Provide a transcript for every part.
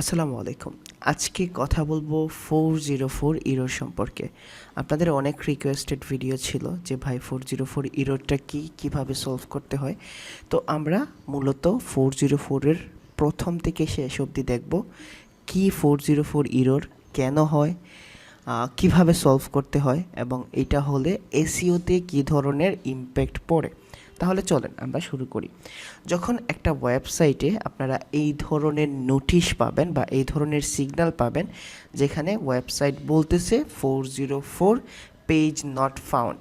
আসসালামু আলাইকুম। আজকে কথা বলব ফোর জিরো ফোর ইরোর সম্পর্কে। আপনাদের অনেক রিকোয়েস্টেড ভিডিও ছিল যে, ভাই ফোর জিরো ফোর ইরোরটা কী? কীভাবে সলভ করতে হয়? তো আমরা মূলত ফোর জিরো ফোরের প্রথম থেকে শেষ অবধি দেখব কি ফোর জিরো ফোর ইরোর কেন হয় কীভাবে সলভ করতে হয় এবং এটা হলে এসিওতে কী ধরনের ইমপ্যাক্ট পড়ে। তাহলে চলেন আমরা শুরু করি। যখন একটা ওয়েবসাইটে আপনারা এই ধরনের নোটিশ পাবেন বা এই ধরনের সিগন্যাল পাবেন, যেখানে ওয়েবসাইট বলতেছে four zero four page not found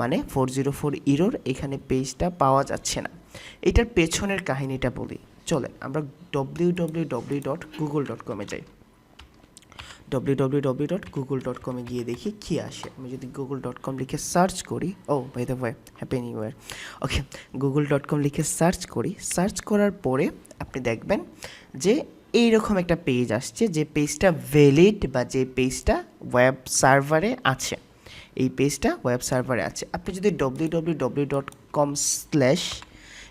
মানে ফোর জিরো ফোর ইরোর এখানে পেজটা পাওয়া যাচ্ছে না। এটার পেছনের কাহিনীটা বলি। চলেন আমরা W W W dot Google dot কমে যাই। W W W dot Google dot কমে গিয়ে দেখি কী আসে। আমি যদি গুগল ডট কম লিখে সার্চ করি, ও by the way happy new year okay Google dot com লিখে সার্চ করি সার্চ করার পরে আপনি দেখবেন যে এইরকম একটা পেজ আসছে, যে পেজটা ভ্যালিড বা যে পেজটা ওয়েব সার্ভারে আছে। এই পেজটা ওয়েব সার্ভারে আছে। আপনি যদি W W W dot com slash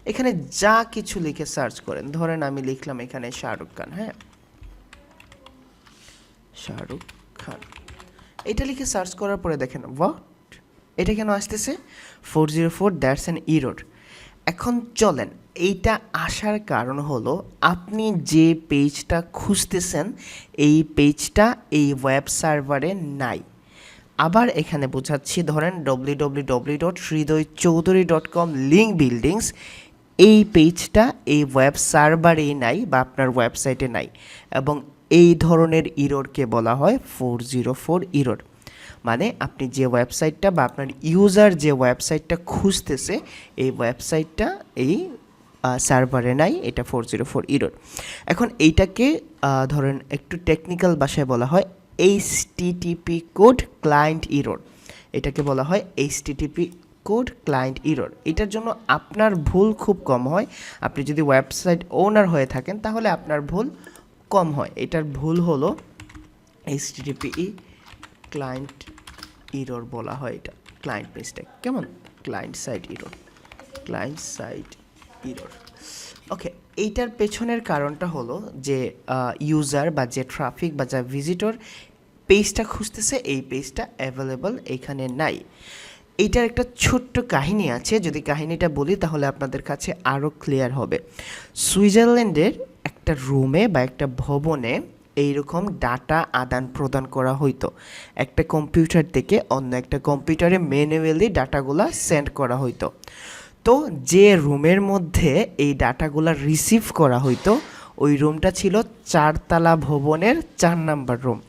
এখানে যা কিছু লিখে সার্চ করেন, ধরেন আমি লিখলাম এখানে শাহরুখ খান হ্যাঁ? শাহরুখ খান। এটা লিখে সার্চ করার পরে দেখেন হোয়াট এটা কেন আসতেছে? Four zero four that's an error এখন চলেন, এইটা আসার কারণ হলো আপনি যে পেজটা খুঁজতেছেন, এই পেজটা এই ওয়েব সার্ভারে নাই। আবার এখানে বোঝাচ্ছি, ধরেন W W W dot Hriday Chowdhury dot com link buildings এই পেজটা এই ওয়েব সার্ভারেই নাই বা আপনার ওয়েবসাইটে নাই। এবং এই ধরনের ইরোরকে বলা হয় ফোর জিরো ফোর ইরোর। মানে আপনি যে ওয়েবসাইটটা বা আপনার ইউজার যে ওয়েবসাইটটা খুঁজতেছে, এই ওয়েবসাইটটা, এই সার্ভারে নাই, এটা ফোর জিরো ফোর ইরোর। এখন এইটাকে ধরেন একটু টেকনিক্যাল ভাষায় বলা হয় HTTP code client error. এটাকে বলা হয় HTTP code client error. এটার জন্য আপনার ভুল খুব কম হয়। আপনি যদি ওয়েবসাইট ওনার হয়ে থাকেন, তাহলে আপনার ভুল কম হয়। এটার ভুল হলো এইচ টিটিপি ক্লায়েন্ট ইরোর বলা হয় এটা। ক্লায়েন্ট মিস্টেক কেমন? Client side error client side error okay এইটার পেছনের কারণটা হলো যে ইউজার বা যে ট্রাফিক বা যা ভিজিটর পেজটা খুঁজতেছে, এই পেজটা অ্যাভেলেবল এখানে নাই। এইটার একটা ছোট্ট কাহিনী আছে। যদি কাহিনীটা বলি, তাহলে আপনাদের কাছে আরও ক্লিয়ার হবে। সুইজারল্যান্ডের একটা রুমে বা একটা ভবনে এইরকম ডাটা আদান প্রদান করা হইতো। একটা কম্পিউটার থেকে অন্য একটা কম্পিউটারে ম্যানুয়ালি ডাটাগুলা সেন্ড করা হইতো। তো যে রুমের মধ্যে এই ডাটাগুলো রিসিভ করা হইতো, ওই রুমটা ছিল চারতলা ভবনের চার number room.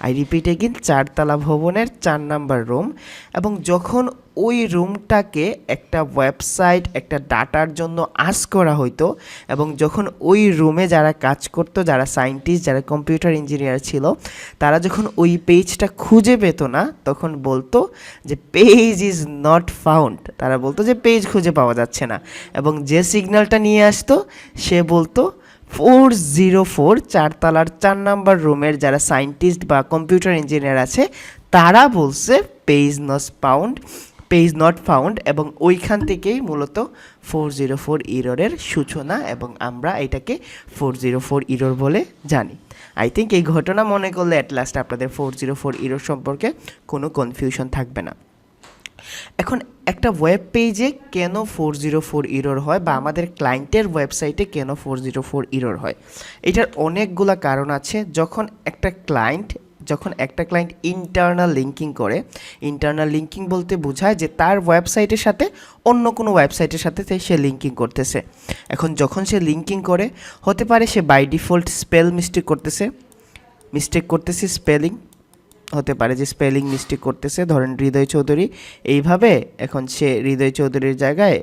I repeat again চারতলা ভবনের চার নাম্বার রুম এবং যখন ওই রুমটাকে একটা ওয়েবসাইট একটা ডাটার জন্য আস করা হইতো এবং যখন ওই রুমে যারা কাজ করতো, যারা সায়েন্টিস্ট যারা কম্পিউটার ইঞ্জিনিয়ার ছিল, তারা যখন ওই পেজটা খুঁজে পেত না, তখন বলতো যে পেজ ইজ নট ফাউন্ড তারা বলতো যে পেজ খুঁজে পাওয়া যাচ্ছে না। এবং যে সিগন্যালটা নিয়ে আসতো, সে বলতো ফোর জিরো ফোর চারতলার চার নাম্বার রুমের যারা সায়েন্টিস্ট বা কম্পিউটার ইঞ্জিনিয়ার আছে, তারা বলছে page not found page not found এবং ওইখান থেকেই মূলত ফোর জিরো ফোর ইরোরের সূচনা এবং আমরা এটাকে ফোর জিরো ফোর ইরোর বলে জানি। আই থিঙ্ক এই ঘটনা মনে করলে অ্যাট লাস্ট আপনাদের ফোর জিরো ফোর ইরোর সম্পর্কে কোনো কনফিউশন থাকবে না। এখন একটা ওয়েব পেজে কেন ফোর জিরো ফোর ইরোর হয় বা আমাদের ক্লায়েন্টের ওয়েবসাইটে কেন ফোর জিরো ফোর ইরোর হয়? এটার অনেকগুলা কারণ আছে। যখন একটা ক্লায়েন্ট যখন একটা ক্লায়েন্ট ইন্টারনাল লিঙ্কিং করে ইন্টারনাল লিঙ্কিং বলতে বোঝায় যে তার ওয়েবসাইটের সাথে অন্য কোনো ওয়েবসাইটের সাথে সে লিঙ্কিং করতেছে। এখন যখন সে লিঙ্কিং করে, হতে পারে সে বাই ডিফল্ট স্পেল মিস্টেক করতেছে মিস্টেক করতেছে স্পেলিং হতে পারে যে স্পেলিং মিস্টেক করতেছে, ধরেন হৃদয় চৌধুরী, এইভাবে এখন সে হৃদয় চৌধুরীর জায়গায়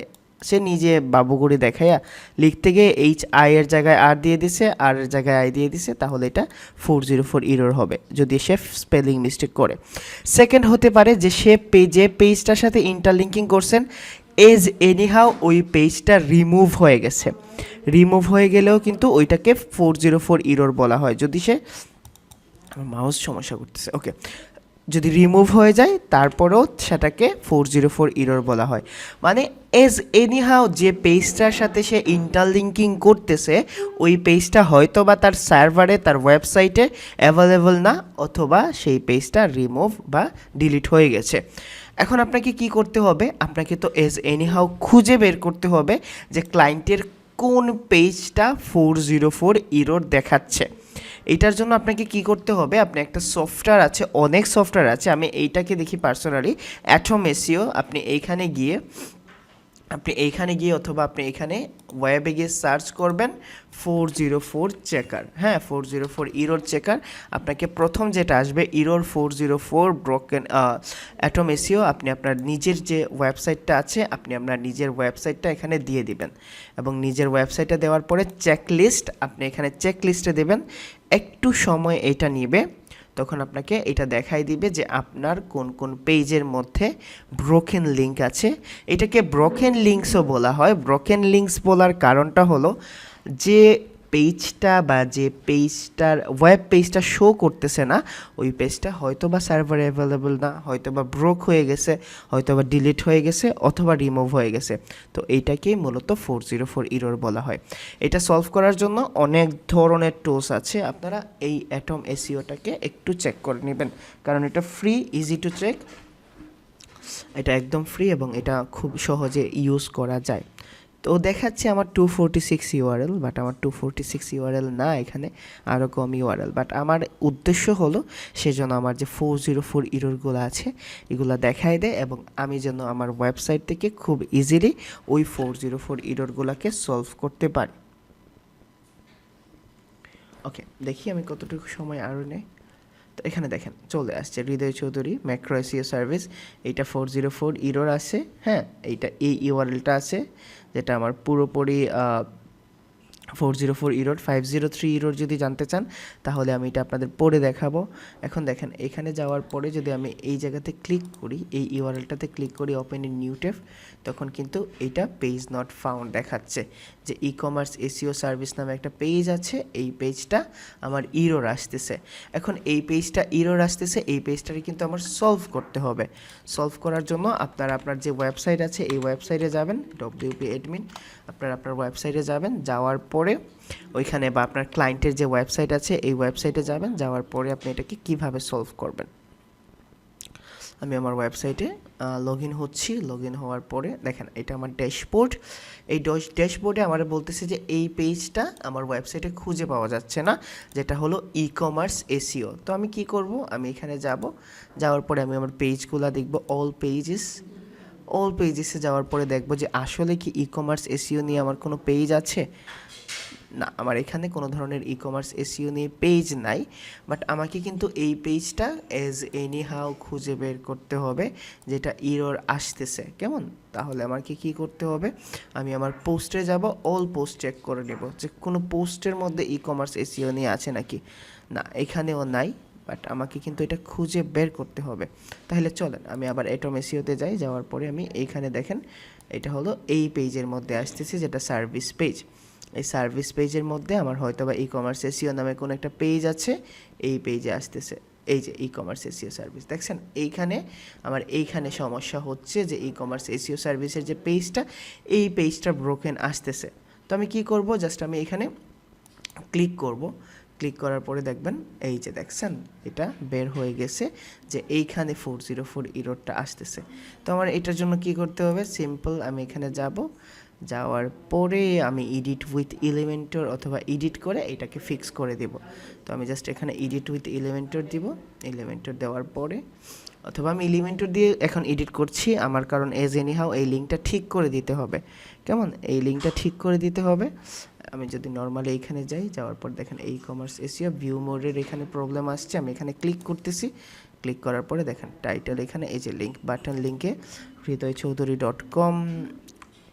সে নিজে বাবুগুড়ি দেখাইয়া লিখতে গিয়ে এইচ আই এর জায়গায় আর দিয়ে দিছে, আর এর জায়গায় আই দিয়ে দিছে, তাহলে এটা ফোর জিরো ফোর ইরোর হবে, যদি সে স্পেলিং মিস্টেক করে। সেকেন্ড হতে পারে যে সে পেজে পেজটার সাথে ইন্টারলিঙ্কিং করছেন এজ এনিহাও ওই পেজটা রিমুভ হয়ে গেছে। রিমুভ হয়ে গেলেও কিন্তু ওইটাকে ফোর জিরো ফোর ইরোর বলা হয়, যদি সে মাউস সমস্যা করতেছে ওকে যদি রিমুভ হয়ে যায়, তারপরেও সেটাকে ফোর জিরো ফোর ইরোর বলা হয়। মানে এজ এনিহাও যে পেজটার সাথে সে ইন্টারলিঙ্কিং করতেছে, ওই পেজটা হয়তো বা তার সার্ভারে তার ওয়েবসাইটে অ্যাভেলেবল না, অথবা সেই পেজটা রিমুভ বা ডিলিট হয়ে গেছে। এখন আপনাকে কি করতে হবে? আপনাকে তো এজ এনিহাও খুঁজে বের করতে হবে যে ক্লায়েন্টের কোন পেজটা ফোর জিরো ফোর ইরোর দেখাচ্ছে। এটার জন্য আপনাকে কি করতে হবে, আপনি একটা সফটওয়্যার আছে, অনেক সফটওয়্যার আছে, আমি এইটাকে দেখি পার্সোনালি অ্যাটোমেসিও আপনি এইখানে গিয়ে আপনি এইখানে গিয়ে অথবা আপনি এখানে ওয়েবে গিয়ে সার্চ করবেন ফোর জিরো ফোর চেকার হ্যাঁ four zero four error checker আপনাকে প্রথম যেটা আসবে error four zero four broken atom SEO আপনি আপনার নিজের যে ওয়েবসাইটটা আছে, আপনি আপনার নিজের ওয়েবসাইটটা এখানে দিয়ে দিবেন। এবং নিজের ওয়েবসাইটে দেওয়ার পরে চেক লিস্ট আপনি এখানে চেক লিস্টে দেবেন। একটু সময় এটা নিবে। তখন আপনাকে এটা দেখাই দিবে যে আপনার কোন কোন পেজের মধ্যে ব্রোকেন লিঙ্ক আছে। এটাকে ব্রোকেন লিঙ্কসও বলা হয়। ব্রোকেন লিঙ্কস বলার কারণটা হলো যে পেজটা বা যে পেজটার ওয়েব পেজটা শো করতেছে না, ওই পেজটা হয়তো বা সার্ভার অ্যাভেলেবল না হয়তো বা ব্রোক হয়ে গেছে হয়তো বা ডিলিট হয়ে গেছে অথবা রিমুভ হয়ে গেছে। তো এইটাকেই মূলত ফোর জিরো ফোর ইরোর বলা হয়। এটা সলভ করার জন্য অনেক ধরনের টুলস আছে, আপনারা এই অ্যাটম এসিওটাকে একটু চেক করে নেবেন। কারণ এটা ফ্রি ইজি টু চেক এটা একদম ফ্রি এবং এটা খুব সহজে ইউজ করা যায়। তো দেখাচ্ছে আমার two forty six URL but আমার টু ফোরটি সিক্স ইউআরএল না এখানে আরও কম ইউআরএল বাট আমার উদ্দেশ্য হলো সেজন্য আমার যে ফোর জিরো ফোর ইরোরগুলো আছে, এগুলো দেখাই দেয় এবং আমি যেন আমার ওয়েবসাইট থেকে খুব ইজিলি ওই ফোর জিরো ফোর ইরোরগুলোকে সলভ করতে পারি। ওকে দেখি আমি কতটুকু সময় আরও নেই। তো এখানে দেখেন, চলে আসছে। Hriday Chowdhury macro SEO service এইটা ফোর জিরো ফোর ইরোর আছে হ্যাঁ? এইটা এই ইউআরএলটা আছে, যেটা আমার পুরোপুরি four zero four error, five zero three error যদি জানতে চান, তাহলে আমি এটা আপনাদের পড়ে দেখাবো। এখন দেখেন, এখানে যাওয়ার পরে যদি আমি এই জায়গাতে ক্লিক করি, এই ইউআরএলটাতে ক্লিক করি ওপেন ইন নিউ টেপ তখন কিন্তু এইটা পেজ নট ফাউন্ড দেখাচ্ছে যে ই কমার্স এসিও সার্ভিস নামে একটা পেজ আছে, এই পেজটা আমার ইরোর আসতেছে। এখন এই পেজটা ইরোর আসতেছে, এই পেজটাকে কিন্তু আমার সলভ করতে হবে। সলভ করার জন্য আপনার আপনার যে ওয়েবসাইট আছে, এই ওয়েবসাইটে যাবেন ডব্লিউপি এডমিন আপনার আপনার ওয়েবসাইটে যাবেন, যাওয়ার পরে ওইখানে বা আপনার ক্লায়েন্টের যে ওয়েবসাইট আছে, এই ওয়েবসাইটে যাবেন, যাওয়ার পরে আপনি এটাকে কীভাবে সলভ করবেন। আমি আমার ওয়েবসাইটে লগ ইন হচ্ছি লগ ইন হওয়ার পরে দেখেন, এটা আমার ড্যাশবোর্ড এই ড্যাশবোর্ডে আমার বলতেছে যে এই পেজটা আমার ওয়েবসাইটে খুঁজে পাওয়া যাচ্ছে না, যেটা হলো ই কমার্স এসিও তো আমি কি করব? আমি এখানে যাব, যাওয়ার পরে আমি আমার পেজগুলো দেখব অল পেজেস অল পেজেসে যাওয়ার পরে দেখব যে আসলে কি ই কমার্স এসিও নিয়ে আমার কোনো পেজ আছে? না, আমার এখানে কোনো ধরনের ই কমার্স এসিও নিয়ে পেজ নাই বাট আমাকে কিন্তু এই পেজটা এজ এনি হাউ খুঁজে বের করতে হবে, যেটা ইরোর আসতেছে। কেমন? তাহলে আমাকে কি করতে হবে? আমি আমার পোস্টে যাব অল পোস্ট চেক করে নেব। যে কোনো পোস্টের মধ্যে ই কমার্স এসিও নিয়ে আছে নাকি? না, এখানেও নাই বাট আমাকে কিন্তু এটা খুঁজে বের করতে হবে। তাহলে চলেন, আমি আবার এটম এসিওতে যাই, যাওয়ার পরে আমি এইখানে দেখেন, এটা হলো এই পেজের মধ্যে আসতেছে, যেটা সার্ভিস পেজ এই সার্ভিস পেজের মধ্যে আমার হয়তো বা ই কমার্স এসিও নামে কোনো একটা পেজ আছে, এই পেজে আসতেছে। এই যে ই কমার্স এসিও সার্ভিস দেখছেন? এইখানে আমার এইখানে সমস্যা হচ্ছে যে ই কমার্স এসিও সার্ভিসের যে পেজটা এই পেজটা ব্রোকেন আসতেছে। তো আমি কি করব? জাস্ট আমি এখানে ক্লিক করব। ক্লিক করার পরে দেখবেন, এই যে দেখছেন, এটা বের হয়ে গেছে যে এইখানে ফোর জিরো ফোর ইরোডটা আসতেছে। তো আমার এটার জন্য কি করতে হবে? সিম্পল আমি এখানে যাব। যাওয়ার পরে আমি এডিট উইথ এলিমেন্টর অথবা এডিট করে এটাকে ফিক্স করে দেব। তো আমি জাস্ট এখানে এডিট উইথ এলিমেন্টর দিব। এলিমেন্টর দেওয়ার পরে অথবা আমি এলিমেন্টর দিয়ে এখন এডিট করছি, আমার কারণ এজ এনি হাও এই লিঙ্কটা ঠিক করে দিতে হবে। কেমন? এই লিঙ্কটা ঠিক করে দিতে হবে। আমি যদি নর্মালি এইখানে যাই, যাওয়ার পর দেখেন এই কমার্স এসিয়া ভিউ মোডের এখানে প্রবলেম আসছে, আমি এখানে ক্লিক করতেছি। ক্লিক করার পরে দেখেন টাইটেল এখানে, এই যে লিঙ্ক বাটন লিঙ্কে Hriday Chowdhury dot com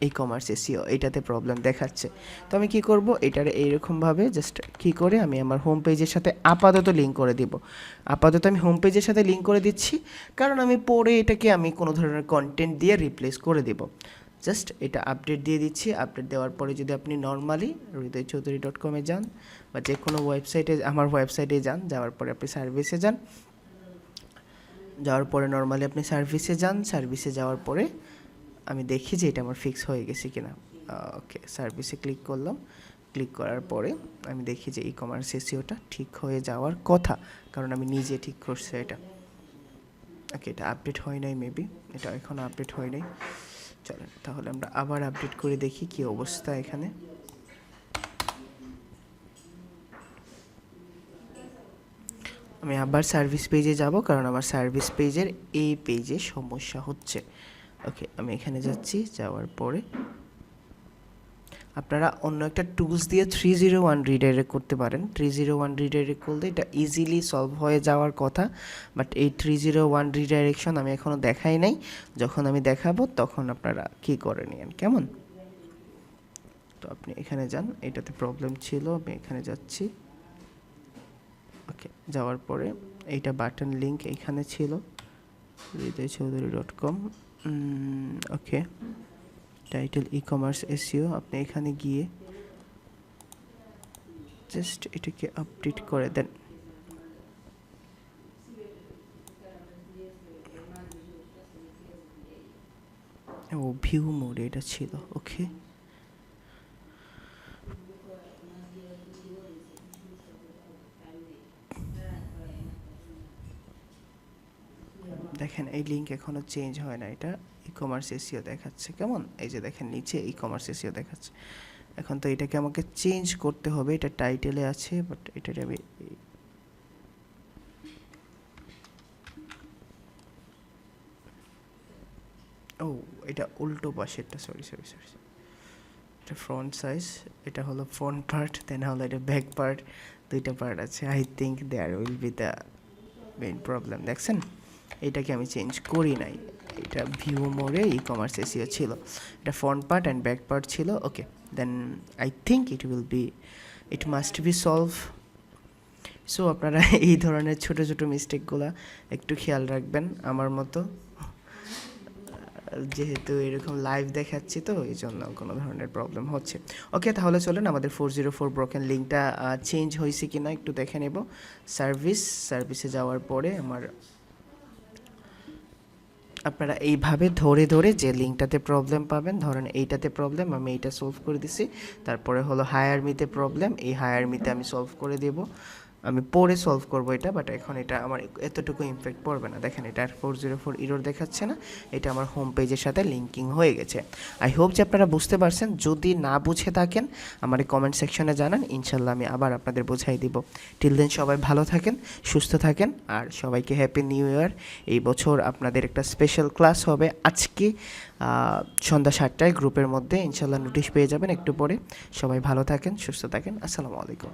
E commerce SEO এটাতে প্রবলেম দেখাচ্ছে। তো আমি কি করব? এটার এইরকমভাবে জাস্ট কি করে আমি আমার হোম পেজের সাথে আপাতত লিঙ্ক করে দিব। আপাতত আমি হোম পেজের সাথে লিঙ্ক করে দিচ্ছি, কারণ আমি পরে এটাকে আমি কোনো ধরনের কন্টেন্ট দিয়ে রিপ্লেস করে দেব। জাস্ট এটা আপডেট দিয়ে দিচ্ছি। আপডেট দেওয়ার পরে যদি আপনি নর্মালি হৃদয় চৌধুরী ডট কমে যান বা যে কোনো ওয়েবসাইটে আমার ওয়েবসাইটে যান, যাওয়ার পরে আপনি সার্ভিসে যান। যাওয়ার পরে নর্মালি আপনি সার্ভিসে যান। সার্ভিসে যাওয়ার পরে আমি দেখি যে এটা আমার ফিক্স হয়ে গেছে কিনা। ওকে সার্ভিসে ক্লিক করলাম। ক্লিক করার পরে আমি দেখি যে ই কমার্স এসিওটা ঠিক হয়ে যাওয়ার কথা, কারণ আমি নিজে ঠিক করছি এটা। ওকে এটা আপডেট হয় নাই মেবি এটা এখনও আপডেট হয় নাই। চলেন, তাহলে আমরা আবার আপডেট করে দেখি কি অবস্থা এখানে। আমি আবার সার্ভিস পেজে যাব, কারণ আমার সার্ভিস পেজের এই পেজে সমস্যা হচ্ছে। ওকে আমি এখানে যাচ্ছি, যাওয়ার পরে আপনারা অন্য একটা টুলস দিয়ে থ্রি জিরো ওয়ান রিডাইরেক্ট করতে পারেন। থ্রি জিরো ওয়ান রিডাইরেক্ট করলে এটা ইজিলি সলভ হয়ে যাওয়ার কথা বাট এই থ্রি জিরো ওয়ান রিডাইরেকশন আমি এখনও দেখাই নাই। যখন আমি দেখাবো, তখন আপনারা কী করে নিয়েন, কেমন? তো আপনি এখানে যান, এটাতে প্রবলেম ছিল, আমি এখানে যাচ্ছি। ওকে যাওয়ার পরে এইটা বাটন লিংক এইখানে ছিল Hriday Chowdhury dot com okay title E commerce SEO আপনি এখানে গিয়ে জাস্ট এটাকে আপডেট করে দেন। ও ভিউ মোড এটা ছিল ওকে দেখেন এই লিঙ্ক এখনও চেঞ্জ হয় না, এটা ই কমার্স এসিও দেখাচ্ছে, কেমন? এই যে দেখেন নিচে ই কমার্স এসিও দেখাচ্ছে। এখন তো এটাকে আমাকে চেঞ্জ করতে হবে, এটা টাইটেলে আছে বাট এটা আমি ও, এটা উল্টো পাশেরটা সরি সরি সরি এটা ফ্রন্ট সাইজ এটা হলো ফ্রন্ট পার্ট দেন হলো এটা ব্যাক পার্ট দুইটা পার্ট আছে। I think there will be the main problem দেখছেন? এটাকে আমি চেঞ্জ করি নাই। এটা ভিউ মোড়ে ই কমার্স এসিও ছিল। এটা front part and back part ছিল। Okay then I think it will be it must be solve so আপনারা এই ধরনের ছোট ছোট মিস্টেকগুলো একটু খেয়াল রাখবেন আমার মতো। যেহেতু এরকম লাইভ দেখাচ্ছি তো, এই জন্য কোনো ধরনের প্রবলেম হচ্ছে। ওকে তাহলে চলেন আমাদের ফোর জিরো ফোর ব্রোকেন লিঙ্কটা চেঞ্জ হয়েছে কি না একটু দেখে নেব। সার্ভিস সার্ভিসে যাওয়ার পরে আমার আপনারা এইভাবে ধরে ধরে যে লিঙ্কটাতে প্রবলেম পাবেন, ধরেন এইটাতে প্রবলেম, আমি এইটা সলভ করে দিছি, তারপরে হলো হায়ার মিতে প্রবলেম, এই হায়ার মিতে আমি সলভ করে দেব। আমি পরে সলভ করব এটা বাট এখন এটা আমার এতটুকু ইমপ্যাক্ট পড়বে না। দেখেন, এটা ফোর জিরো ফোর ইরোর দেখাচ্ছে না, এটা আমার হোম পেজের সাথে লিঙ্কিং হয়ে গেছে। আই হোপ যে আপনারা বুঝতে পারছেন, যদি না বুঝে থাকেন, আমার কমেন্ট সেকশনে জানান ইনশাল্লাহ আমি আবার আপনাদের বোঝাই দিব। টিল দেন সবাই ভালো থাকেন, সুস্থ থাকেন, আর সবাইকে হ্যাপি নিউ ইয়ার এই বছর আপনাদের একটা স্পেশাল ক্লাস হবে আজকে সন্ধ্যা সাতটায় গ্রুপের মধ্যে। ইনশাল্লাহ নোটিশ পেয়ে যাবেন একটু পরে। সবাই ভালো থাকেন, সুস্থ থাকেন। আসসালামু আলাইকুম।